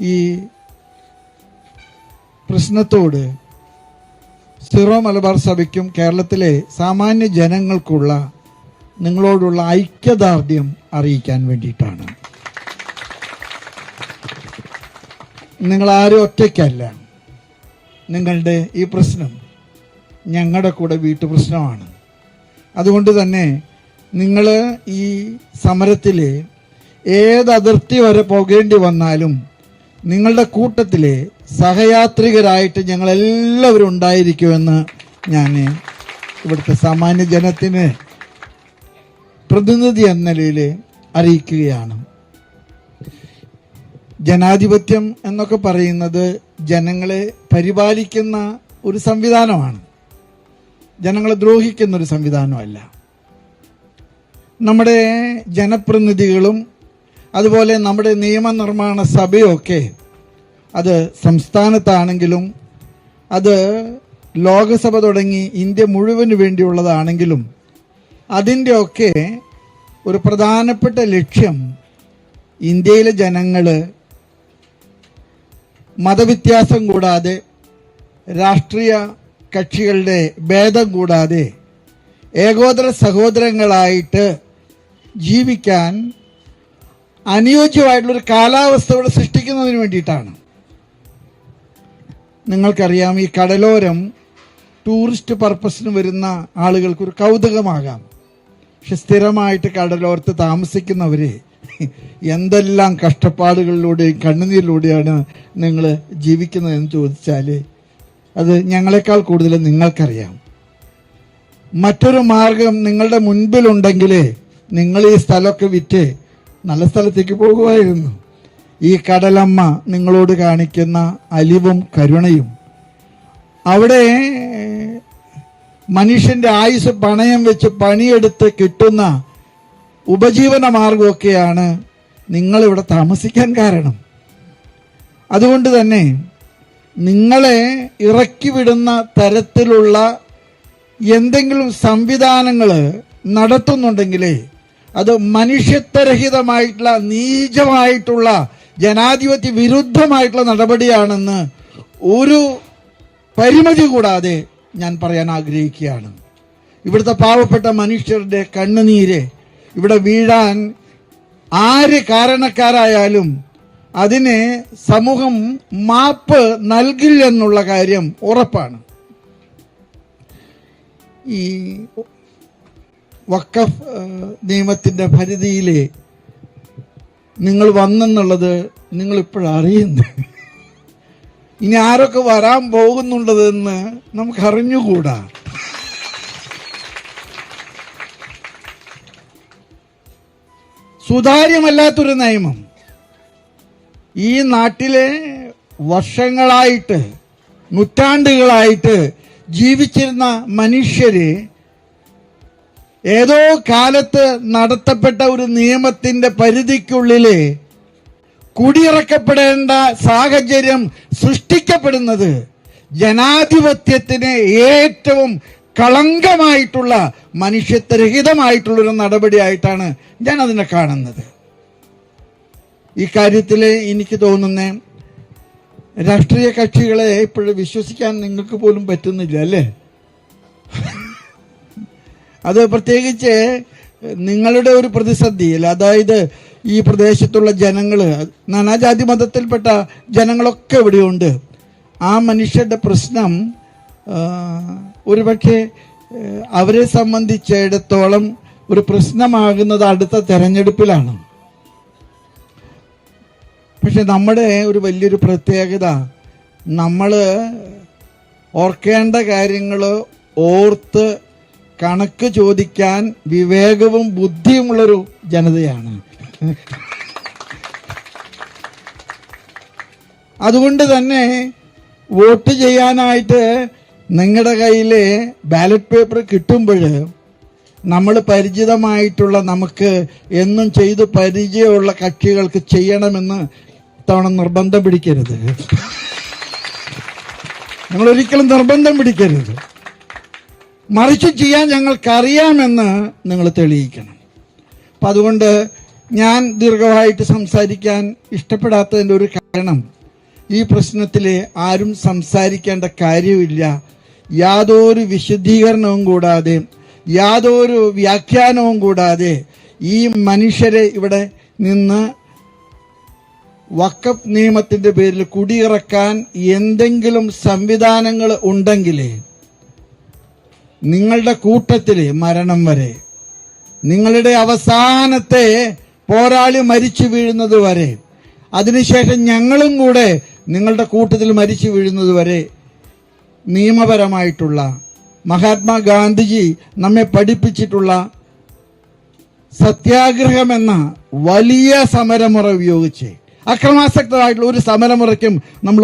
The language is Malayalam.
ഈ പ്രശ്നത്തോട് സിറോ മലബാർ സഭയ്ക്കും കേരളത്തിലെ സാമാന്യ ജനങ്ങൾക്കുള്ള നിങ്ങളോടുള്ള ഐക്യദാർഢ്യം അറിയിക്കാൻ വേണ്ടിയിട്ടാണ്. നിങ്ങൾ ആരും ഒറ്റയ്ക്കല്ല. നിങ്ങളുടെ ഈ പ്രശ്നം ഞങ്ങളുടെ കൂടെ വീട്ടു പ്രശ്നമാണ്. അതുകൊണ്ട് തന്നെ നിങ്ങൾ ഈ സമരത്തിൽ ഏത് അതിർത്തി വരെ പോകേണ്ടി വന്നാലും നിങ്ങളുടെ കൂട്ടത്തിലെ സഹയാത്രികരായിട്ട് ഞങ്ങൾ എല്ലാവരും ഉണ്ടായിരിക്കുമെന്ന് ഞാൻ ഇവിടുത്തെ സാമാന്യ ജനത്തിന് പ്രതിനിധി എന്ന നിലയിൽ അറിയിക്കുകയാണ്. ജനാധിപത്യം എന്നൊക്കെ പറയുന്നത് ജനങ്ങളെ പരിപാലിക്കുന്ന ഒരു സംവിധാനമാണ്. ജനങ്ങളെ ദ്രോഹിക്കുന്ന ഒരു സംവിധാനമല്ല. നമ്മുടെ ജനപ്രതിനിധികളും അതുപോലെ നമ്മുടെ നിയമനിർമ്മാണ സഭയൊക്കെ അത് സംസ്ഥാനത്താണെങ്കിലും അത് ലോകസഭ തുടങ്ങി ഇന്ത്യ മുഴുവൻ വേണ്ടിയുള്ളതാണെങ്കിലും അതിന്റെയൊക്കെ ഒരു പ്രധാനപ്പെട്ട ലക്ഷ്യം ഇന്ത്യയിലെ ജനങ്ങൾ മതവ്യത്യാസം കൂടാതെ രാഷ്ട്രീയ കക്ഷികളുടെ ഭേദം കൂടാതെ ഏകോദര സഹോദരങ്ങളായിട്ട് ജീവിക്കാൻ അനുയോജ്യമായിട്ടുള്ളൊരു കാലാവസ്ഥ ഇവിടെ സൃഷ്ടിക്കുന്നതിന് വേണ്ടിയിട്ടാണ്. നിങ്ങൾക്കറിയാം ഈ കടലോരം ടൂറിസ്റ്റ് പർപ്പസിന് വരുന്ന ആളുകൾക്കൊരു കൗതുകമാകാം. പക്ഷെ സ്ഥിരമായിട്ട് കടലോരത്ത് താമസിക്കുന്നവർ എന്തെല്ലാം കഷ്ടപ്പാടുകളിലൂടെയും കണ്ണുനീരിലൂടെയാണ് നിങ്ങൾ ജീവിക്കുന്നതെന്ന് ചോദിച്ചാൽ അത് ഞങ്ങളെക്കാൾ കൂടുതൽ നിങ്ങൾക്കറിയാം. മറ്റൊരു മാർഗം നിങ്ങളുടെ മുൻപിലുണ്ടെങ്കിൽ നിങ്ങൾ ഈ സ്ഥലമൊക്കെ വിറ്റ് നല്ല സ്ഥലത്തേക്ക് പോകുമായിരുന്നു. ഈ കടലമ്മ നിങ്ങളോട് കാണിക്കുന്ന അലിവും കരുണയും. അവിടെ മനുഷ്യന്റെ ആയുസ് പണയം വെച്ച് പണിയെടുത്ത് കിട്ടുന്ന ഉപജീവന മാർഗമൊക്കെയാണ് നിങ്ങളിവിടെ താമസിക്കാൻ കാരണം. അതുകൊണ്ട് തന്നെ നിങ്ങളെ ഇറക്കി വിടുന്ന തരത്തിലുള്ള എന്തെങ്കിലും സംവിധാനങ്ങൾ നടത്തുന്നുണ്ടെങ്കിലേ അത് മനുഷ്യത്വരഹിതമായിട്ടുള്ള നീചമായിട്ടുള്ള ജനാധിപത്യ വിരുദ്ധമായിട്ടുള്ള നടപടിയാണെന്ന് ഒരു പരിമിതി കൂടാതെ ഞാൻ പറയാൻ ആഗ്രഹിക്കുകയാണ്. ഇവിടുത്തെ പാവപ്പെട്ട മനുഷ്യരുടെ കണ്ണുനീര് ഇവിടെ വീഴാൻ ആര് കാരണക്കാരായാലും അതിന് സമൂഹം മാപ്പ് നൽകില്ലെന്നുള്ള കാര്യം ഉറപ്പാണ്. ഈ വക്കഫ് നിയമത്തിന്റെ പരിധിയിലെ നിങ്ങൾ വന്നെന്നുള്ളത് നിങ്ങൾ ഇപ്പോഴറിയുന്നു ഇനി ആരൊക്കെ വരാൻ പോകുന്നുള്ളതെന്ന് നമുക്ക് അറിഞ്ഞുകൂടാ സുതാര്യമല്ലാത്തൊരു നിയമം. ഈ നാട്ടിലെ വർഷങ്ങളായിട്ട് നൂറ്റാണ്ടുകളായിട്ട് ജീവിച്ചിരുന്ന മനുഷ്യര് ഏതോ കാലത്ത് നടത്തപ്പെട്ട ഒരു നിയമത്തിന്റെ പരിധിക്കുള്ളിൽ കുടിയിറക്കപ്പെടേണ്ട സാഹചര്യം സൃഷ്ടിക്കപ്പെടുന്നത് ജനാധിപത്യത്തിന് ഏറ്റവും കളങ്കമായിട്ടുള്ള മനുഷ്യത്വരഹിതമായിട്ടുള്ളൊരു നടപടിയായിട്ടാണ് ഞാൻ അതിനെ കാണുന്നത്. ഈ കാര്യത്തിൽ എനിക്ക് തോന്നുന്ന രാഷ്ട്രീയ കക്ഷികളെ ഇപ്പോഴും വിശ്വസിക്കാൻ നിങ്ങൾക്ക് പോലും പറ്റുന്നില്ല അല്ലേ? അത് പ്രത്യേകിച്ച് നിങ്ങളുടെ ഒരു പ്രതിസന്ധിയിൽ അതായത് ഈ പ്രദേശത്തുള്ള ജനങ്ങൾ നാനാജാതി മതത്തിൽപ്പെട്ട ജനങ്ങളൊക്കെ ഇവിടെയുണ്ട്. ആ മനുഷ്യരുടെ പ്രശ്നം ഒരുപക്ഷെ അവരെ സംബന്ധിച്ചിടത്തോളം ഒരു പ്രശ്നമാകുന്നത് അടുത്ത തെരഞ്ഞെടുപ്പിലാണ്. പക്ഷെ നമ്മുടെ ഒരു വലിയൊരു പ്രത്യേകത നമ്മൾ ഓർക്കേണ്ട കാര്യങ്ങൾ ഓർത്ത് കണക്ക് ചോദിക്കാൻ വിവേകവും ബുദ്ധിയുമുള്ളൊരു ജനതയാണ്. അതുകൊണ്ട് തന്നെ വോട്ട് ചെയ്യാനായിട്ട് നിങ്ങളുടെ കയ്യിൽ ബാലറ്റ് പേപ്പർ കിട്ടുമ്പോൾ നമ്മൾ പരിചിതമായിട്ടുള്ള നമുക്ക് എന്നും ചെയ്ത് പരിചയമുള്ള കക്ഷികൾക്ക് ചെയ്യണമെന്ന് തവണ നിർബന്ധം പിടിക്കരുത്. നിങ്ങൾ ഒരിക്കലും നിർബന്ധം പിടിക്കരുത്. മറിച്ച് ചെയ്യാൻ ഞങ്ങൾക്കറിയാമെന്ന് നിങ്ങൾ തെളിയിക്കണം. അപ്പം അതുകൊണ്ട് ഞാൻ ദീർഘമായിട്ട് സംസാരിക്കാൻ ഇഷ്ടപ്പെടാത്തതിന്റെ ഒരു കാരണം ഈ പ്രശ്നത്തിൽ ആരും സംസാരിക്കേണ്ട കാര്യമില്ല. യാതൊരു വിശദീകരണവും കൂടാതെ യാതൊരു വ്യാഖ്യാനവും കൂടാതെ ഈ മനുഷ്യരെ ഇവിടെ നിന്ന് വക്കഫ് നിയമത്തിന്റെ പേരിൽ കുടിയിറക്കാൻ എന്തെങ്കിലും സംവിധാനങ്ങൾ ഉണ്ടെങ്കിൽ നിങ്ങളുടെ കൂട്ടത്തിൽ മരണം വരെ നിങ്ങളുടെ അവസാനത്തെ പോരാളി മരിച്ചു വീഴുന്നത് വരെ അതിനുശേഷം ഞങ്ങളും കൂടെ നിങ്ങളുടെ കൂട്ടത്തിൽ മരിച്ചു വീഴുന്നത് വരെ നിയമപരമായിട്ടുള്ള മഹാത്മാഗാന്ധിജി നമ്മെ പഠിപ്പിച്ചിട്ടുള്ള സത്യാഗ്രഹം എന്ന വലിയ സമരമുറ ഉപയോഗിച്ച് അക്രമാസക്തമായിട്ടുള്ള ഒരു സമരമുറയ്ക്കും നമ്മൾ